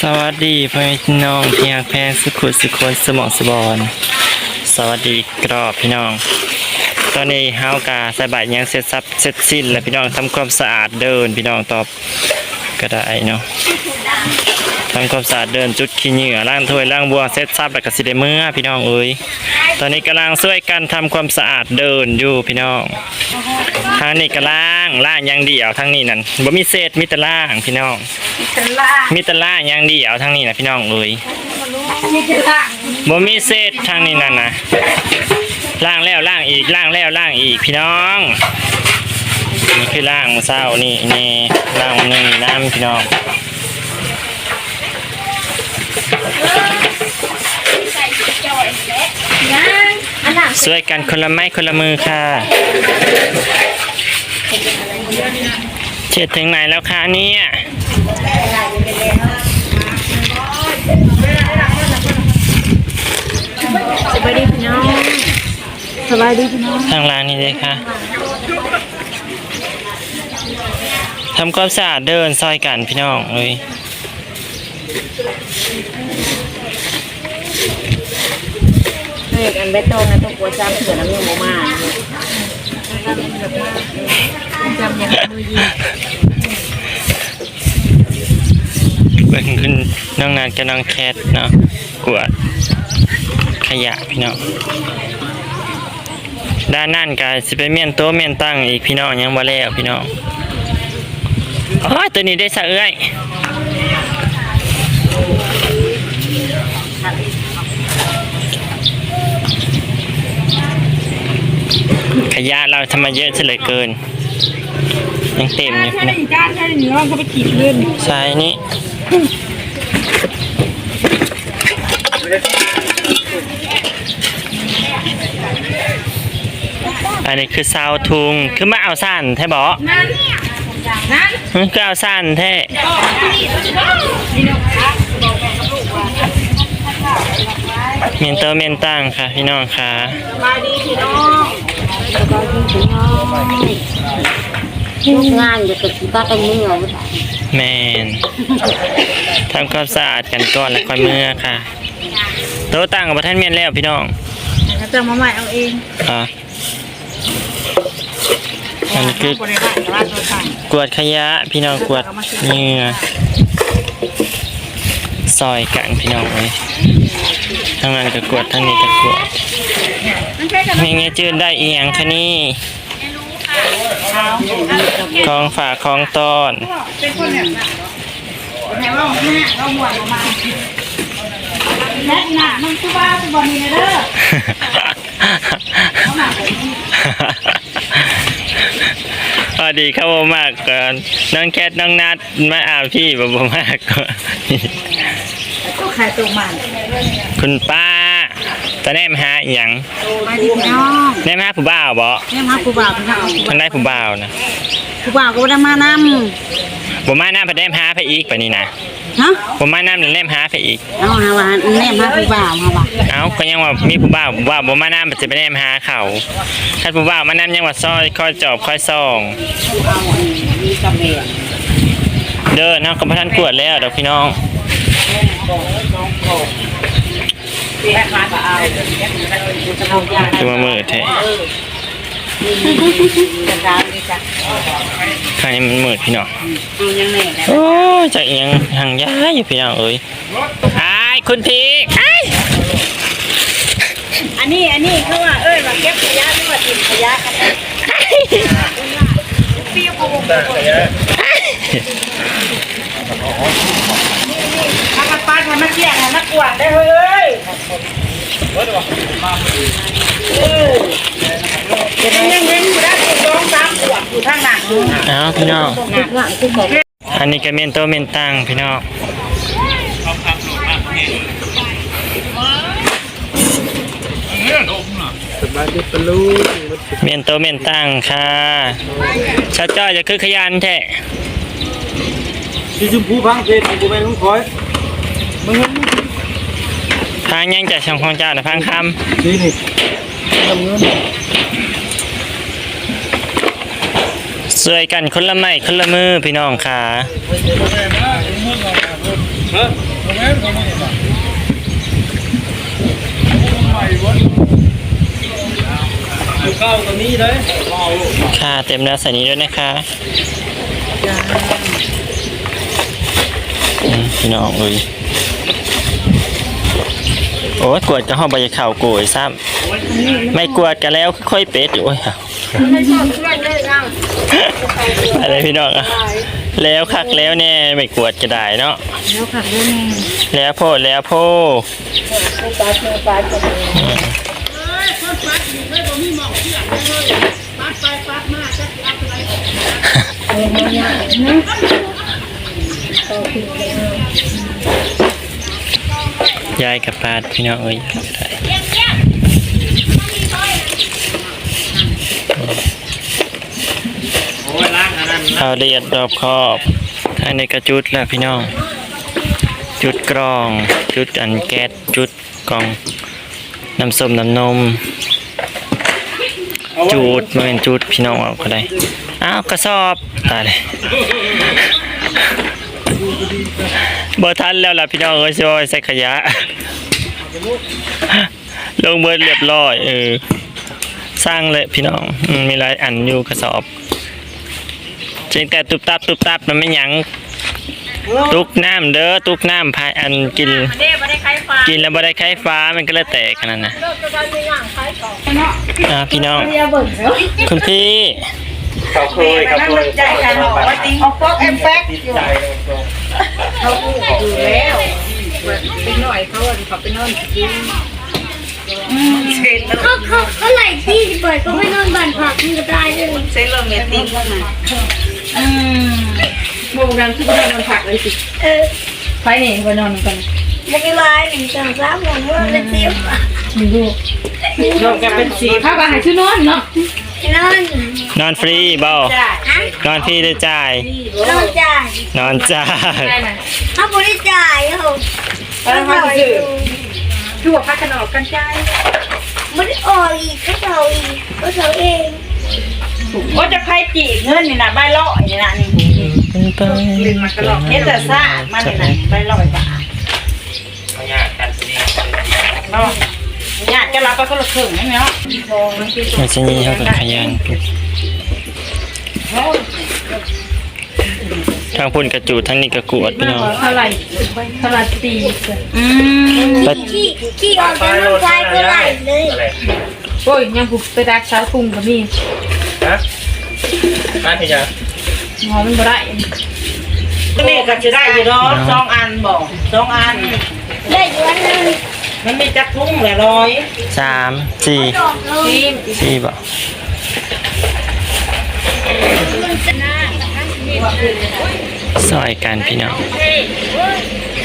สวัสดีพ่อแม่พี่น้องที่รักแพงสุขุสุคนสมองสบอนสวัสดีกรอบพี่น้อง ตอนนี้เฮากาใส่บาตยังเสร็จสับเสร็จสิ้นแล้วพี่น้องทำความสะอาดเดินพี่น้องตอบก็ได้เนาะทำความสะอาดเดินจุดขี้เหงื่อล้างถ้วยล้างบัวเสร็จสับแล้วก็สิได้เมื่อพี่น้องเอ้ยตอนนี้กำลังช่วยกันทำความสะอาดเดินอยู่พี่น้อง ทางนี้ก็ล้างล้างอย่างเดียวทางนี้นั่นบ่มีเศษมีแต่ล้างพี่น้องมีแตล่างอย่างเดียวทางนี้นะพี่น้องเอ้ยบ่มีเศษทางนี้นั่นนะล่างแล้วล่างอีกล่างแล้วล่างอีกพี่น้องนี่คือล่างมื้อเช้านี่นี่ล่างหนึ่งน้ำพี่น้อง ช่วยกันคนละไม้คนละมือค่ะเช็ดถึงไหนแล้วคะเนี่ยสบายดีพี่น้องสบายดีพี่น้องทางร้านนี้เลยค่ะทำความสะอาดเดินซอยกันพี่น้องเอ้ย เฮ้ยอันเบตงนะต้องกลัวจำเผื่อน้ำยังโมมาจำยังมือยิงเบิ่งขึ้นน้องนานกับน้องแคทเนาะกวดขยะพี่น้องด้านนั่นก็สิไปเมียนโตเมียนตั้งอีกพี่น้องยังบ่แล้วพี่น้องอ๋อตัวนี้ได้สะเอ้ย ขยะเราทำมาเยอะซะเหลือเกินยังเต็มอยู่พี่น้องจ้าใช่หรือว่าเขาไปขีดเล่นใช่นี่อันนี้คือซาวทุงคือมาเอาสั้นแท้บอนั่นนั่นคือเอาสั้นแท้เมนเตอร์เมนตังค่ะพี่น้องค่ะสบายดีพี่น้อง สบายดีพี่น้องลูกงานจะติดตากันมือเอาแมนทำความสะอาดกันก่อนแล้วค่อยเมื่อค่ะโต๊ะตั้งกับประท่านเมียนแล้วพี่น้องจะมาใหม่เอาเองอะอันนี้คือบริษัทร้านตัวสั่งกวาดขยะพี่น้องกวาดเหงื่อซอยกันพี่น้องเลย ทั้งนั้นก็กวดทั้งนี้ก็กวดนี่ไงจืดได้อียงคะนี่ของฝากของต้อนแบบนั้นไหนว่าหน้าเราหมวดออกมาและหนามันคือว่าคือบอลนี่เด้อพอดีเข้ามมากก่อนน้องแคทน้องนัดมาอาบพี่บ่บ่มากก่อนตัวใครตัวมัน คุณป้าตอนนี้มาหาอีหยังมาดีพี่น้องแน่มาหาผู้บ่าวบ่เนี่ยมาผู้บ่าวพี่น้องทางได้ผู้บ่าวนะผู้บ่าวก็ได้มานบ่มาน้ำพะแนมหาไปอีกปะนี่นะำฮะบ่มาน้ำแล้วแนมหาไปอีก เอาหาว่าแน่มาผู้บ่าวมาว่าเอ้าก็ยังว่ามีผู้บ่าวผู้บ่าวบ่มาน้ำจะไปแนมหาเขาถ้าผู้บ่าวมาน้ำยังว่าซอยคอยจอบคอยส่อง เอาอันนี้กระเบนเด้อเนาะก็บ่ทันกวดแล้วดอกพี่น้องแม่ค้าก็เอา จะเอายาคือมามือแท้จะดาวนี่จ้ะข้างนี้มันมืดพี่น้องเอายังไงนะโอ้ยจักอีหยังห่างย้ายอยู่พี่น้องเอ้ยอ้ายคุณพี่อ้ายอันนี้อันนี้เขาว่าเอ้ยว่าเก็บขยะหรือว่าทิ้งขยะกันนะเปรี้ยวโกงถ้ากันปาดมันมาเกี่ยงนะนักกวาดได้เฮ้ยเดี๋ ยังเว้นอยู่ได้สองสามขวดอยู่ทางหลังเอ้าพี่น้อง อันนี้ก็เมนโตเมนตังพี่น้องเมนโตเมนตังค่ะชาจ้อยจะคือขยันแท้สีชมพูพังเพชรกูเป็นลุงคอย ทางยังจากช่องของเจ้านะพังคนี่นี่ทำเงินำสวยกันคนละไม้คนละมือพี่น้องค่ะข้าวก็มีเลยค่ะเต็มแล้วใส่นี้ด้วยนะคะอืมพี่น้องเอ้ย โอ้ยกวดจะห้องใบข่าวโกยซ้ำไม่กวดกันแล้วค่อยเป็ดอยู่โอ้ยอะไรพี่น้องอะแล้วคักแล้วแน่ไม่กวดก็ได้เนาะแล้วขับด้วยแม่แล้วโพดแล้วโพด ยายกับปาดพี่น้องเอ้ยก็ได้โอ้ยล้างอันนั้นข้าวละเอียดรอบครอบอันนี้ก็จุดแล้วพี่น้อง จุดกรอง จุดอันแก๊สจุดกรองน้ำส้มน้ำนม จูดมาเป็นจูดพี่น้องเอาก็ได้อ้าวกระสอบตายเลย บ่ทันแล้วล่ะพี่น้องเอ้ยสิว่าไปใส่ขยะ ลงเบิดเรียบร้อยเออสร้างเลยพี่น้องอืมมีหลายอันอยู่กระสอบจริงแต่ตุบตับตุบตับมันไม่หยังตุกน้ำเด้อตุกน้ำพายอันกินเด้บ่ได้ใครฟ้ากินแล้วบ่ได้ไข้ฟ้ามันก็เลยแตกขนาดนั้นนะเนาะอ่าพี่น้องเรียเบิ่งเด้อคุณพี่เขาเคยเขาเคยใจกันบอกว่าจริงเอาฟอกเอฟเฟกต์ติดใจเลยตรง เขาพูดอยู่แล้วเป็นหน่อยเขาเขาไปนอนกินเซ็นแล้วเขาเขาเขาไหลที่เปิดก็ไม่นอนบันผักมันก็ได้เลยเซ็นแล้วเมตติ้งแล้วนะอืมโมกันที่ไปนอนผักเลยสิเออไฟนี่ไปนอนกันมันก็ลายหนึ่งสองสามหมดว่าเป็นสิบอะนอนกันเป็นสีผ้าบางให้ชื่อนอนเนาะ นอนนอนฟรีเบ้าฮะนอนฟรีได้จ่าย นอนจ่ายนอนจ่ายถ้าบริจ่ายเหรอแล้วเขาจะซื้อคือว่าพักกันออกกันใจมันออกอีกก็เท่าอีกก็เท่าเองว่าจะใครจีบเงินนี่นะใบลอยนี่นะนี่ลืมมากระลอกเอสซ่ามันนี่นะใบลอยบาทเขาอยากกันสิเนาะญาติ จะรับไปคนละครึ่งไหมเนาะไม่ใช่นี่เขาเป็นขยันทางพุ่นกระจูดทางนี้กระกวดพี่น้องเท่าไหร่เท่าไหร่ตีอืมไปขี้ขี้ออกจากน้ำใจก็ไหลเลยโอ้ยยังผูกไปดักเช้าทุ่งกับมีฮะมาพี่จ๋าหอมันบ่ได้นี่ก็จะได้อยู่เนาะสองอันบอกสองอันได้อยู่อันนึง มันมีจักทุ่งแหละร้อยสามสี่ดอกเลยสี่บ่ซอยกันพี่น้อง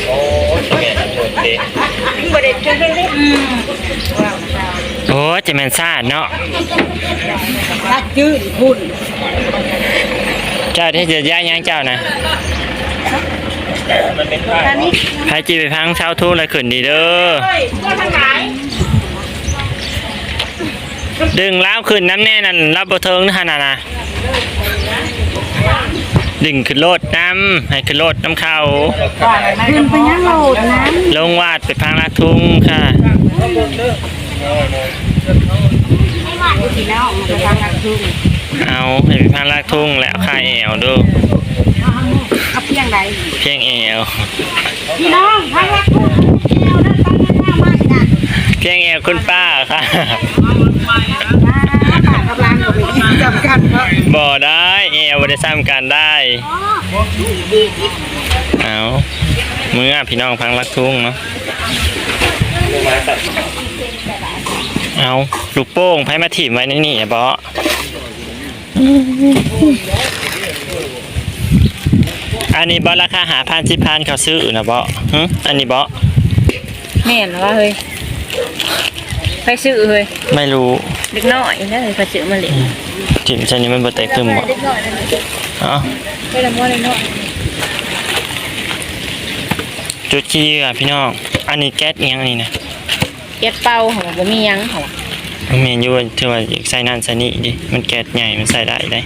โอ้ยแม่หมดเด็บ่ได้จังเลยอืมโอ้ยจะแม่นซ่าเนาะถ้าจืดคุณ เจ้าที่จะย้ายยังเจ้านะ มันเป็นผ้าใครจีไปพังเช้าทุ่งแล้วขึ้นดีเด้อเฮ้ยว่าทางไหนดึงแล้วขึ้นน้ำแน่นั่นรับบ่เทิงนะฮะน่ะนะดึงขึ้นโลดน้ำให้ขึ้นโลดน้ำเขาขึ้นไปยังโหลดนะลงวาดไปพังลักทุ่งค่ะพี่น้องมันทางกันทุ่งเอาให้ไปพังลักทุ่งแล้วค่าแอวดู เอาเพียงใดเพียงแอวพี่น้องทางกันทุ่งเอวนั่นตั้งกันหน้ามาสินะเพียงแอวคุณป้าค่ะปากกับลางก็เป็นจำกันเนาะบ่ได้แอวบ่ได้ซ้ำกันได้เอาเมื่อพี่น้องพังลักทุ่งเนาะเอาลูกโป่งไผมาถีบไว้ในนี่อะบอ อันนี้บอราคาหาพันสิพันเขาซื้อนะบอหึอันนี้บอแม่นว่าเฮ้ยไปซื้อเฮ้ยไม่รู้เล็กน้อยนะเฮ้ยเขาซื้อมาเล่นจิมชันนี้มันบ่แตกตึมบ่เอ๋อไปละม้อเล็กน้อยจุดขี้อะพี่น้องอันนี้แก๊สเอียงอันนี้นะเก็บเป่าของบ่มีหยังของมันเมนอยู่ว่าที่ว่าอยากใส่นั่นใส่นี่ดิมันแก๊สใหญ่มันใส่ได้ได้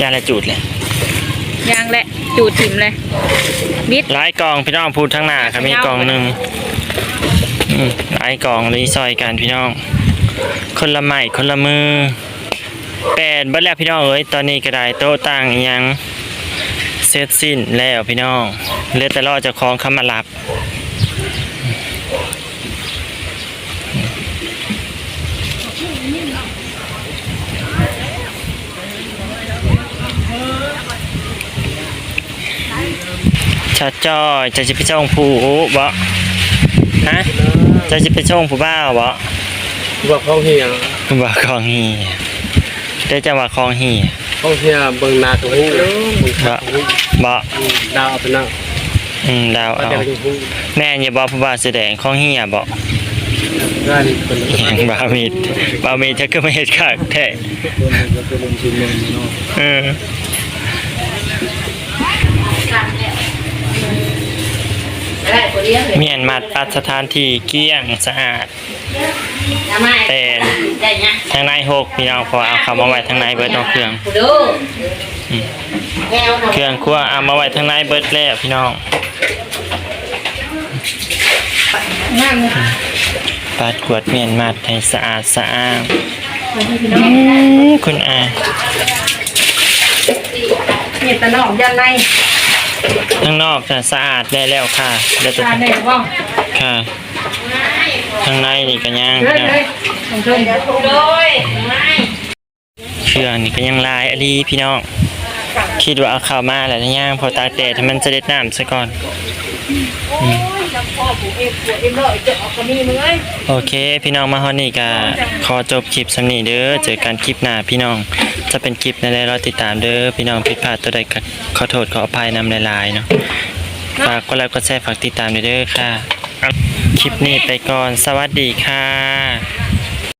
ยาละจูดเลย ยางแหละจูดถิ่มเลยบิดหลายกองพี่น้องพูดทั้งหน้าครับมีกองหนึ่งอืมหลายกองเลยซอยกันพี่น้อง คนละไม้คนละมือแปดเบัดแล้วพี่น้องเอ้ยตอนนี้ก็ได้โต๊ะตั้งอิหยังเสร็จสิ้นแล้วพี่น้องเหลือแต่รอเจะคล้าของเข้ามารับ ชาจ้อยจะจะไปช่องผู้บ่ฮะจะจะไปช่องผู้บ้าบ่บอกเขาเฮียบ่คลองเฮีได้จะว่าคลองเฮีเขาเฮียเบิ่งนาตัวหูเบิ่บ่ดาวเอาไปนั่งอืมดาวเอาแต่ไปหูแม่อย่าบอกผู้บ้าแสดงคลองเฮียบ่ร้าเป็นอหยังบ่ามีดบามีดจะก็ไม่เฮ็ดคักแท้เออ เมียนมัดปัดสถานที่เกลี้ยงสะอาดทำไมแต่ได้ยังทางในหกพี่น้องพอเอาเข้ามาไว้ทางในเบิดเน้องเครื่องอืมเครื่องครัวเอามาไว้ทางในเบิดแล้วพี่น้องปัดกวาดเมียนมัดให้สะอาดสะอางคุณอาเห็ดตะนอกยันใน ข้างนอกจะสะอาดได้แล้วค่ะเดี๋ยวจะทานได้บ้างค่ะข้างในนี่ก็ยังเลยนะเลยของเพิ่นโดยไม่เครื่องนี่ก็ยังลายอะดีพี่น้องคิดว่าเอาเข้ามาแล้วนะย่างพอตากแดดให้มันจะเด็ดน้ำซะก่อนอืมโอเค พี่น้องมาฮอดนี่ก็ขอจบคลิปสำนีเด้อเจอกันคลิปหน้าพี่น้อง จะเป็นคลิปในใดรอติดตามเด้อพี่น้องผิดพลาดตัวใดก็ขอโทษขออภัยนำหลายๆเนาะฝากกดไลค์กดแชร์ฝากติดตามด้วยเด้อค่ะ คลิปนี้ไปก่อนสวัสดีค่ะ